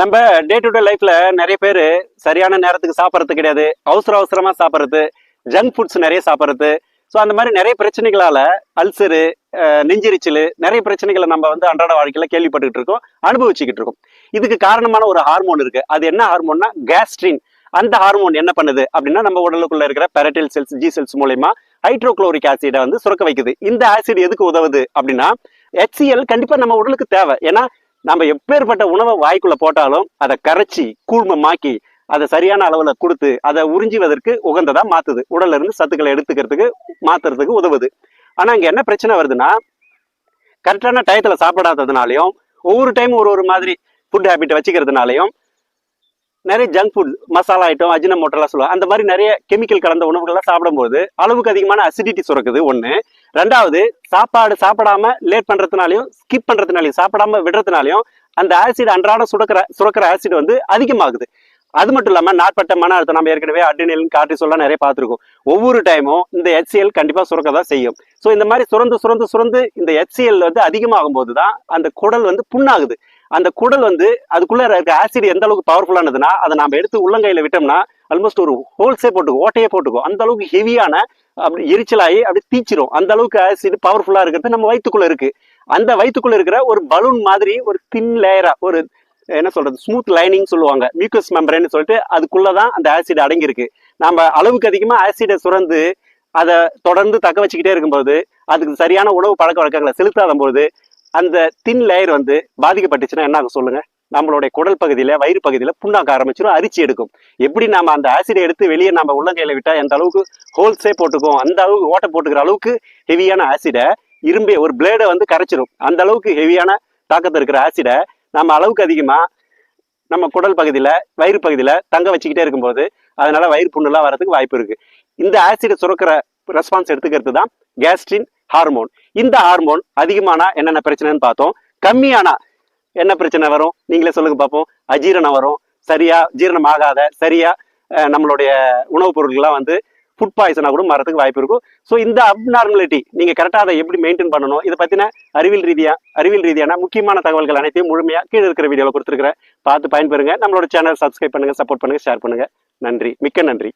நம்ம day to day லைஃப்ல நிறைய பேர் சரியான நேரத்துக்கு சாப்பிட்றது கிடையாது. அவசர அவசரமா சாப்பிட்றது ஜங்க் ஃபுட்ஸ் நிறைய சாப்பிட்றது. ஸோ அந்த மாதிரி நிறைய பிரச்சனைகளால அல்சரு நெஞ்சிரிச்சல் நிறைய பிரச்சனைகளை நம்ம வந்து அன்றாட வாழ்க்கையில கேள்விப்பட்டுக்கிட்டு இருக்கோம் அனுபவிச்சுக்கிட்டு இருக்கோம். இதுக்கு காரணமான ஒரு ஹார்மோன் இருக்கு. அது என்ன ஹார்மோன்னா கேஸ்ட்ரின் அந்த ஹார்மோன் என்ன பண்ணுது அப்படின்னா நம்ம உடலுக்குள்ள இருக்கிற பெரட்டில் செல்ஸ் ஜி செல்ஸ் மூலயமா ஹைட்ரோக்ளோரிக் ஆசிடை வந்து சுரக்க வைக்குது. இந்த ஆசிட் எதுக்கு உதவுது அப்படின்னா ஹெச்சிஎல் கண்டிப்பா நம்ம உடலுக்கு தேவை. ஏன்னா நம்ம எப்பேற்பட்ட உணவை வாய்க்குள்ள போட்டாலும் அதை கரைச்சி கூழ்மமாக்கி அதை சரியான அளவில் கொடுத்து அதை உறிஞ்சுவதற்கு உகந்ததாக மாற்றுது உடல்ல இருந்து சத்துக்களை எடுத்துக்கிறதுக்கு மாத்துறதுக்கு உதவுது. ஆனால் இங்கே என்ன பிரச்சனை வருதுன்னா கரெக்டான டயத்தில் சாப்பிடாததுனாலையும் ஒவ்வொரு டைம் ஒரு ஒரு மாதிரி ஃபுட் ஹேபிட்டை வச்சுக்கிறதுனாலையும் நிறைய ஜங்க் ஃபுட் மசாலா ஐட்டம் அஜினமோட்டெல்லாம் சொல்லுவாங்க. அந்த மாதிரி நிறைய கெமிக்கல் கலந்த உணவுகள்லாம் சாப்பிடும்போது அளவுக்கு அதிகமான அசிடிட்டி சுரக்குது ஒன்று ரெண்டாவது சாப்பாடு சாப்பிடாம லேட் பண்ணுறதுனாலையும் ஸ்கிப் பண்ணுறதுனாலையும் சாப்பிடாம விடுறதுனாலையும் அந்த ஆசிட் அன்றாடம் சுரக்கிற சுரக்கிற ஆசிட் வந்து அதிகமாகுது. அது மட்டும் இல்லாமல் நாட்பட்ட மன அழுத்தம் நம்ம ஏற்கனவே அட்ரினல் சொல்ல நிறைய பார்த்துருக்கோம். ஒவ்வொரு டைமும் இந்த ஹெச்சிஎல் கண்டிப்பாக சுரக்க தான் செய்யும். ஸோ இந்த மாதிரி சுரந்து சுரந்து சுரந்து இந்த ஹெச்சிஎல் வந்து அதிகமாகும் போது தான் அந்த குடல் வந்து புண்ணாகுது. அந்த குடல் வந்து அதுக்குள்ள இருக்க ஆசிட் எந்த அளவுக்கு பவர்ஃபுல்லானதுன்னா அதை நம்ம எடுத்து உள்ளங்கையில விட்டோம்னா ஆல்மோஸ்ட் ஒரு ஹோல்ஸே போட்டுக்கும் ஓட்டையே போட்டுக்கும். அந்த அளவுக்கு ஹெவியான அப்படி எரிச்சலாகி அப்படி தீச்சிரும். அந்த அளவுக்கு ஆசிட் பவர்ஃபுல்லா இருக்கிறது நம்ம வயிற்றுக்குள்ள இருக்கு. அந்த வயிற்றுக்குள்ள இருக்கிற ஒரு பலூன் மாதிரி ஒரு தின் லேயரா ஒரு என்ன சொல்றது ஸ்மூத் லைனிங் சொல்லுவாங்க மியூக்கஸ் மெம்பரேன்னு சொல்லிட்டு அதுக்குள்ளதான் அந்த ஆசிட் அடங்கியிருக்கு. நம்ம அளவுக்கு அதிகமா ஆசிடை சுரந்து அதை தொடர்ந்து தக்க வச்சுக்கிட்டே இருக்கும்போது அதுக்கு சரியான உணவு பழக்க வழக்கங்களை செலுத்தாத போது அந்த தின் லேயர் வந்து பாதிக்கப்பட்டுச்சுன்னா என்ன ஆகும் சொல்லுங்க? நம்மளுடைய குடல் பகுதியில வயிறு பகுதியில புண்ணாக்க ஆரம்பிச்சிடும் அரிச்சு எடுக்கும். எப்படி நாம அந்த ஆசிடை எடுத்து வெளியே நம்ம உள்ளங்கையில விட்டா எந்த அளவுக்கு ஹோல்ஸே போட்டுக்கும் அந்த அளவுக்கு ஓட்டை போட்டுக்கிற அளவுக்கு ஹெவியான ஆசிடை இரும்பே ஒரு பிளேடை வந்து கரைச்சிடும் அந்த அளவுக்கு ஹெவியான தாக்கத்தில் இருக்கிற ஆசிடை நம்ம அளவுக்கு அதிகமா நம்ம குடல் பகுதியில வயிறு பகுதியில தங்க வச்சுக்கிட்டே இருக்கும்போது அதனால வயிறு புண்ணுலாம் வரதுக்கு வாய்ப்பு இருக்கு. இந்த ஆசிடை சுரக்கிற ரெஸ்பான்ஸ் எடுத்துக்கிறது தான் கேஸ்ட்ரின் ஹார்மோன் இந்த ஹார்மோன் அதிகமானா என்னென்ன பிரச்சனைன்னு பார்த்தோம். கம்மியானா என்ன பிரச்சனை வரும்? நீங்களே சொல்லுங்க பார்ப்போம். அஜீரணம் வரும். சரியா? ஜீரணம் ஆகாத சரியா? நம்மளுடைய உணவுப் பொருட்கள்லாம் வந்து ஃபுட் பாய்சனாக கூட மாறதுக்கு வாய்ப்பு இருக்கும். ஸோ இந்த அப்நார்மலிட்டி நீங்கள் கரெக்டாக அதை எப்படி மெயின்டைன் பண்ணணும்? இதை பற்றின அறிவியல் ரீதியா அறிவியல் ரீதியான முக்கியமான தகவல்கள் அனைத்தையும் முழுமையாக கீழே இருக்கிற வீடியோவில் கொடுத்துருக்கிறேன். பார்த்து பயன்பெறுங்க. நம்மளோட சேனல் சப்ஸ்கிரைப் பண்ணுங்கள் சப்போர்ட் பண்ணுங்க ஷேர் பண்ணுங்க. நன்றி. மிக்க நன்றி.